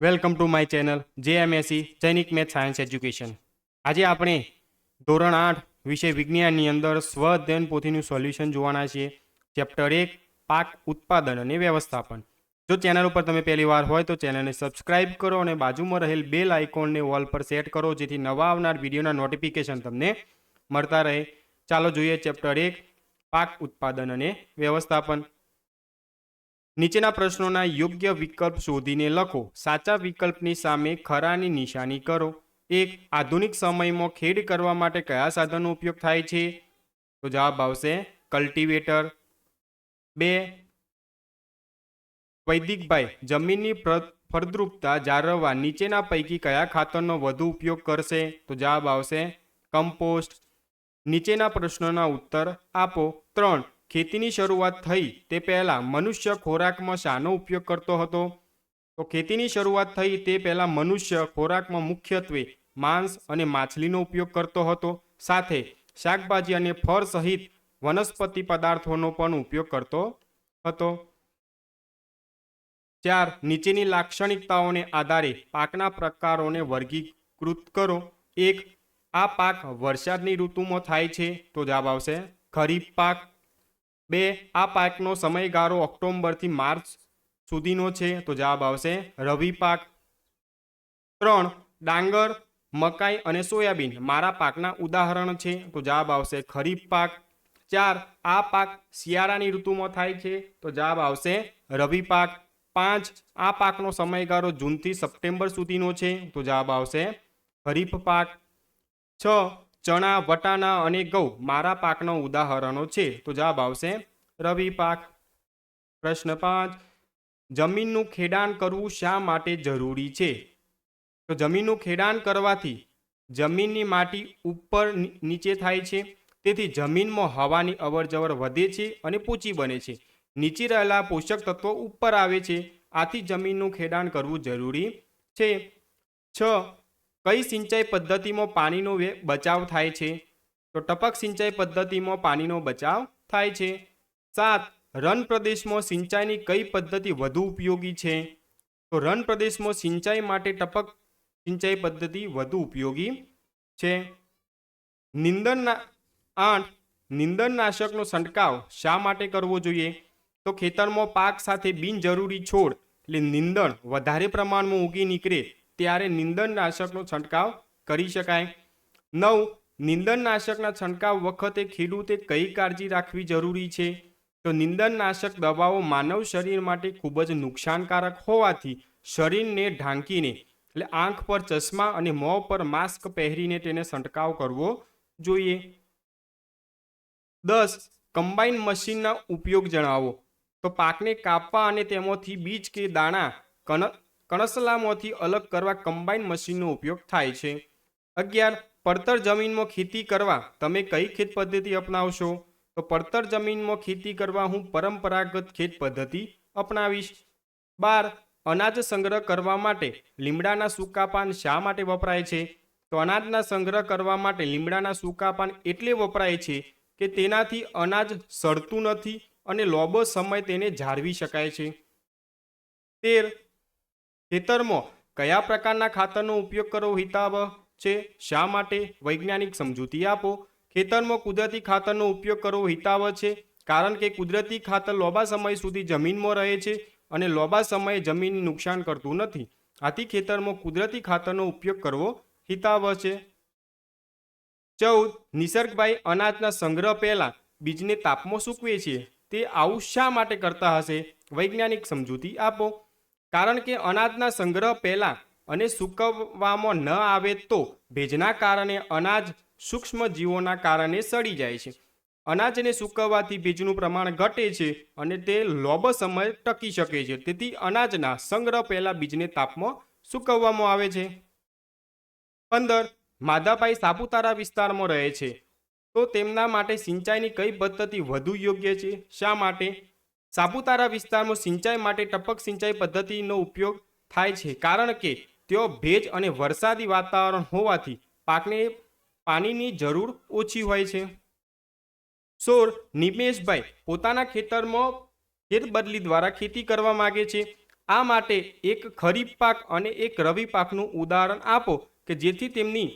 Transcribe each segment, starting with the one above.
Welcome to my channel JMSC Jainik math science education. આજે આપણે ધોરણ આઠ વિષય વિજ્ઞાનની અંદર સ્વ અધ્યયન પોથીનું સોલ્યુશન જોવાના છીએ. ચેપ્ટર એક, પાક ઉત્પાદન અને વ્યવસ્થાપન. જો ચેનલ ઉપર તમે પહેલી વાર હોય તો ચેનલને સબસ્ક્રાઇબ કરો અને બાજુમાં રહેલ બેલ આઇકોનને વોલ પર સેટ કરો, જેથી નવા આવનાર વિડીયોના નોટિફિકેશન તમને મળતા રહે. ચાલો જોઈએ ચેપ્ટર એક, પાક ઉત્પાદન અને વ્યવસ્થાપન. નીચેના પ્રશ્નોના યોગ્ય વિકલ્પ શોધીને લખો. સાચા વિકલ્પની સામે ખરાની નિશાની કરો. એક, આધુનિક સમયમાં ખેડ કરવા માટે કયા સાધનનો ઉપયોગ થાય છે? તો જવાબ આવશે કલ્ટિવેટર. બે, વૈદિકભાઈ, જમીનની ફળદ્રુપતા જાળવવા નીચેના પૈકી કયા ખાતરનો વધુ ઉપયોગ કરશે? તો જવાબ આવશે કમ્પોસ્ટ. નીચેના પ્રશ્નોના ઉત્તર આપો. ત્રણ ખેતીની શરૂઆત થઈ તે પહેલાં મનુષ્ય ખોરાકમાં શાનો ઉપયોગ કરતો હતો? તો ખેતીની શરૂઆત થઈ તે પહેલાં મનુષ્ય ખોરાકમાં મુખ્યત્વે માંસ અને માછલીનો ઉપયોગ કરતો હતો. સાથે શાકભાજી અને ફળ સહિત વનસ્પતિ પદાર્થોનો પણ ઉપયોગ કરતો હતો. ચાર, નીચેની લાક્ષણિકતાઓને આધારે પાકના પ્રકારોને વર્ગીકૃત કરો. એક, આ પાક વરસાદની ઋતુમાં થાય છે તો જવાબ આવશે ખરીફ પાક. બે, આ પાકનો સમયગાળો ઓક્ટોબરથી માર્ચ સુધીનો છે. તો જવાબ આવશે રવિ પાક. ત્રણ, ડાંગર, મકાઈ અને સોયાબીન મારા પાકના ઉદાહરણ છે. તો જવાબ આવશે ખરીફ પાક. ચાર, આ પાક શિયાળાની ઋતુમાં થાય છે. તો જવાબ આવશે રવિ પાક. પાંચ, આ પાકનો સમયગાળો જૂનથી સપ્ટેમ્બર સુધીનો છે. તો જવાબ આવશે ખરીફ પાક. છ ચણા, વટાણા અને ઘઉં મારા પાકના ઉદાહરણો છે. તો જવાબ આવશે રવિ પાક. પ્રશ્ન પાંચ, જમીનનું ખેડાણ કરવું શા માટે જરૂરી છે? તો જમીનનું ખેડાણ કરવાથી જમીનની માટી ઉપર નીચે થાય છે. તેથી જમીનમાં હવાની અવરજવર વધે છે અને પોચી બને છે. નીચે રહેલા પોષક તત્વો ઉપર આવે છે. આથી જમીનનું ખેડાણ કરવું જરૂરી છે. છ કઈ સિંચાઈ પદ્ધતિમાં પાણીનો બચાવ થાય છે? તો ટપક સિંચાઈ પદ્ધતિમાં પાણીનો બચાવ થાય છે. સાત, રન પ્રદેશમાં સિંચાઈની કઈ પદ્ધતિ વધુ ઉપયોગી છે? તો રન પ્રદેશમાં સિંચાઈ માટે ટપક સિંચાઈ પદ્ધતિ વધુ ઉપયોગી છે. નિંદનના, આઠ, નિંદનનાશકનો છંટકાવ શા માટે કરવો જોઈએ? તો ખેતરમાં પાક સાથે બિનજરૂરી છોડ એટલે નિંદણ વધારે પ્રમાણમાં ઉગી નીકળે ત્યારે નિંદનનાશકનો છંટકાવ કરી શકાય. નવ, નિંદનનાશકના છંટકાવ વખતે ખેડૂતે કઈ કાળજી રાખવી જરૂરી છે? તો નિંદનનાશક દવાઓ માનવ શરીર માટે ખૂબ જ નુકસાનકારક હોવાથી શરીરને ઢાંકીને, એટલે આંખ પર ચશ્મા અને મોં પર માસ્ક પહેરીને તેને છંટકાવ કરવો જોઈએ. દસ, કમ્બાઈન મશીનના ઉપયોગ જણાવો. તો પાકને કાપવા અને તેમાંથી બીજ કે દાણા કણ કણસલામાંથી અલગ કરવા કમ્બાઈન મશીનનો ઉપયોગ થાય છે. અગિયાર, પડતર જમીનમાં ખેતી કરવા. તમે કઈ ખેત પદ્ધતિ અપનાવશો? તો પડતર જમીનમાં ખેતી કરવા હું પરંપરાગત ખેત પદ્ધતિ અપનાવીશ. બાર, અનાજ સંગ્રહ કરવા માટે લીમડાના સૂકા પાન શા માટે વપરાય છે? તો અનાજના સંગ્રહ કરવા માટે લીમડાના સૂકા પાન એટલે વપરાય છે કે તેનાથી અનાજ સડતું નથી અને લોબો સમય તેને જાળવી શકાય છે. તેર ખેતરમાં કયા પ્રકારના ખાતરનો ઉપયોગ કરવો હિતાવહ છે? શા માટે? વૈજ્ઞાનિક સમજૂતી આપો. ખેતરમાં કુદરતી ખાતરનો ઉપયોગ કરવો હિતાવહ છે, કારણ કે કુદરતી ખાતર લાંબા સમય સુધી જમીનમાં રહે છે અને લાંબા સમયે જમીનને નુકસાન કરતું નથી. આથી ખેતરમાં કુદરતી ખાતરનો ઉપયોગ કરવો હિતાવહ છે. ચૌદ. નિસર્ગભાઈ અનાજના સંગ્રહ પહેલાં બીજને તાપમાં સૂકવે છે. તે આવું શા માટે કરતા હશે? વૈજ્ઞાનિક સમજૂતી આપો. કારણ કે અનાજના સંગ્રહ પહેલા અને સૂકવવામાં ન આવે તો ભેજના કારણે અનાજ સૂક્ષ્મ જીવોના કારણે સડી જાય છે. અનાજને સૂકવવાથી ભેજનું પ્રમાણ ઘટે છે અને તે લોબો સમય ટકી શકે છે. તેથી અનાજના સંગ્રહ પહેલા બીજને તાપમાં સૂકવવામાં આવે છે. પંદર માધાભાઈ સાપુતારા વિસ્તારમાં રહે છે. તો તેમના માટે સિંચાઈની કઈ પદ્ધતિ વધુ યોગ્ય છે? શા માટે? સાપુતારા વિસ્તારમાં સિંચાઈ માટે ટપક સિંચાઈ પદ્ધતિનો ઉપયોગ થાય છે. કારણ કે તેઓ ભેજ અને વરસાદી વાતાવરણ હોવાથી પાકને પાણીની જરૂર ઓછી હોય છે. સોળ નિમેશભાઈ પોતાના ખેતરમાં ફેરબદલી દ્વારા ખેતી કરવા માગે છે. આ માટે એક ખરીફ પાક અને એક રવિ પાકનું ઉદાહરણ આપો કે જેથી તેમની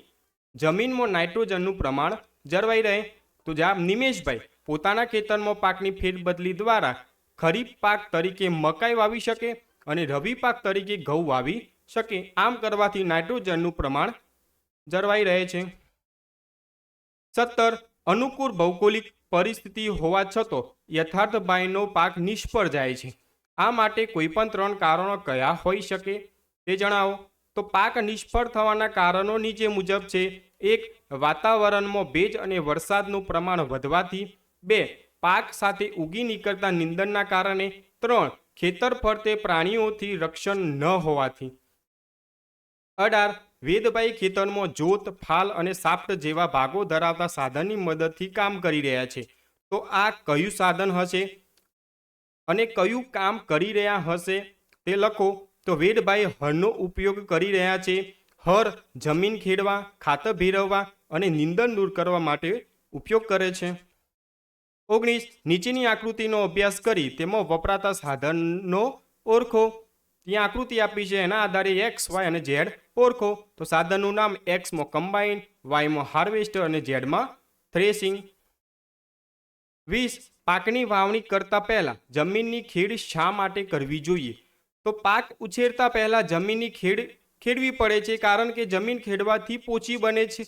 જમીનમાં નાઇટ્રોજનનું પ્રમાણ જળવાઈ રહે. તો જવાબ નિમેશભાઈ પોતાના ખેતરમાં પાકની ફેરબદલી દ્વારા ખરીફ પાક તરીકે મકાઈ વાવી શકે અને રવિ પાક તરીકે ઘઉં વાવી શકે. આમ કરવાથી નાઇટ્રોજનનું પ્રમાણ જળવાઈ રહે છે. સત્તર, અનુકૂળ ભૌગોલિક પરિસ્થિતિ હોવા છતાં યથાર્થભાઈનો પાક નિષ્ફળ જાય છે. આ માટે કોઈપણ ત્રણ કારણો કયા હોઈ શકે તે જણાવો. તો પાક નિષ્ફળ થવાના કારણો નીચે મુજબ છે. એક, વાતાવરણમાં ભેજ અને વરસાદનું પ્રમાણ વધવાથી. બે પાક સાથે ઉગી નીકળતા નિંદણના કારણે ત્રણ ખેતર ફરતે પ્રાણીઓથી રક્ષણ ન હોવાથી. અઢાર, વેદભાઈ ખેતરમાં જોત, ફાલ અને સાપ્ટ જેવા ભાગો ધરાવતા સાધનની મદદથી કામ કરી રહ્યા છે. તો આ કયું સાધન હશે? અને કયું કામ કરી રહ્યા હશે તે લખો. તો વેદભાઈ હળનો ઉપયોગ કરી રહ્યા છે. હર જમીન ખેડવા, ખાતર ભેરવવા અને નિંદણ દૂર કરવા માટે ઉપયોગ કરે છે. ઓગણીસ, નીચેની આકૃતિનો અભ્યાસ કરી તેમાં વપરાતા સાધનનો ઓળખો. ત્યાં આકૃતિ આપી છે, એના આધારે એક્સ વાય અને ઝેડ ઓળખો. તો સાધનનું નામ એક્સમાં કમ્બાઈન વાયમાં હાર્વેસ્ટર અને ઝેડમાં થ્રેસિંગ વીસ, પાકની વાવણી કરતા પહેલા જમીનની ખેડ શા માટે કરવી જોઈએ? તો પાક ઉછેરતા પહેલા જમીનની ખેડ ખેડવી પડે છે, કારણ કે જમીન ખેડવાથી પોચી બને છે.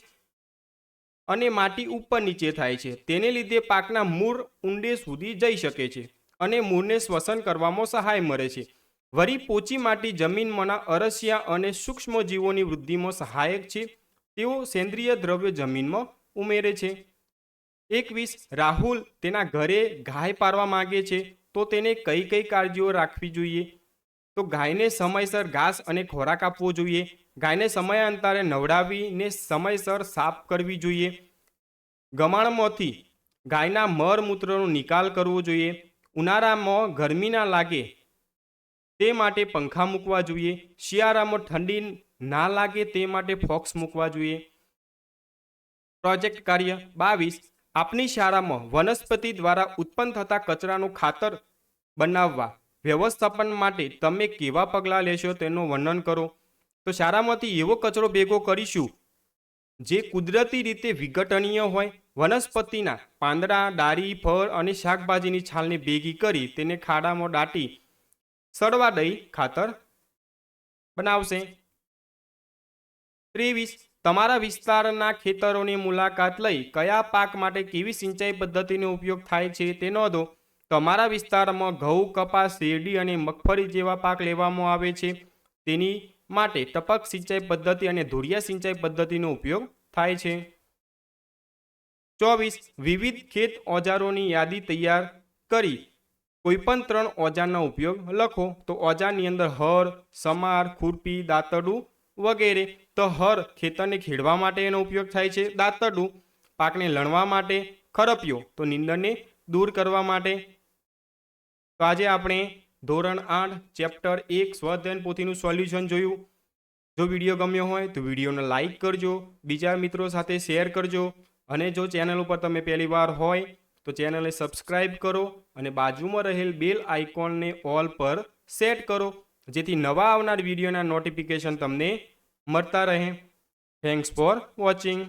અને માટી ઉપર નીચે થાય છે. તેને લીધે પાકના મૂળ ઊંડે સુધી જઈ શકે છે અને મૂળને શ્વસન કરવામાં સહાય મળે છે. વળી પોચી માટી જમીનમાંના અરસિયા અને સૂક્ષ્મજીવોની વૃદ્ધિમાં સહાયક છે. તેઓ સેન્દ્રિય દ્રવ્ય જમીનમાં ઉમેરે છે. એકવીસ, રાહુલ તેના ઘરે ગાય પારવા માગે છે. તો તેને કઈ કઈ કાળજીઓ રાખવી જોઈએ? તો ગાયને સમયસર ઘાસ અને ખોરાક આપવો જોઈએ. ગાયને સમયાંતરે નવડાવીને સમયસર સાફ કરવી જોઈએ. ગમાણમાંથી ગાયના મરમૂત્રનો નિકાલ કરવો જોઈએ. ઉનાળામાં ગરમી ના લાગે તે માટે પંખા મૂકવા જોઈએ. શિયાળામાં ઠંડી ના લાગે તે માટે ફોક્સ મૂકવા જોઈએ. પ્રોજેક્ટ કાર્ય બાવીસ. આપની શાળામાં વનસ્પતિ દ્વારા ઉત્પન્ન થતા કચરાનું ખાતર બનાવવા વ્યવસ્થાપન માટે તમે કેવા પગલાં લેશો તેનું વર્ણન કરો. તો શાળામાંથી એવો કચરો ભેગો કરીશું, જે કુદરતી રીતે વિઘટનીય હોય. વનસ્પતિના પાંદડા ડારી ફળ અને શાકભાજીની છાલને ભેગી કરી તેને ખાડામાં દાટી સડવા દઈ ખાતર બનાવશે. ત્રેવીસ, તમારા વિસ્તારના ખેતરોની મુલાકાત લઈ કયા પાક માટે કેવી સિંચાઈ પદ્ધતિનો ઉપયોગ થાય છે તે નોંધો. તમારા વિસ્તારમાં ઘઉં, કપાસ, શેરડી અને મગફળી જેવા પાક લેવામાં આવે છે. તેની માટે ટપક સિંચાઈ પદ્ધતિ અને ધુરિયા સિંચાઈ પદ્ધતિનો ઉપયોગ થાય છે. ચોવીસ, વિવિધ ખેત ઓજારોની યાદી તૈયાર કરી કોઈપણ ત્રણ ઓજારનો ઉપયોગ લખો. તો ઓજારની અંદર હર, સમાર, ખુરપી દાંતડું વગેરે. તો હર ખેતરને ખેડવા માટે એનો ઉપયોગ થાય છે. દાંતડું પાકને લણવા માટે ખરપિયો. તો નીંદણને દૂર કરવા માટે. તો આજે આપણે ધોરણ આઠ ચેપ્ટર એક સ્વધ્યન પોથીનું સોલ્યુશન જોયું. જો વીડિયો ગમ્યો હોય તો વિડીયોને લાઇક કરજો, બીજા મિત્રો સાથે શેર કરજો અને જો ચેનલ ઉપર તમે પહેલી વાર હોય તો ચેનલને સબસ્ક્રાઇબ કરો અને બાજુમાં રહેલ બેલ આઇકોનને ઓલ પર સેટ કરો, જેથી નવા આવનાર વિડીયોના નોટિફિકેશન તમને મળતા રહે. Thanks for watching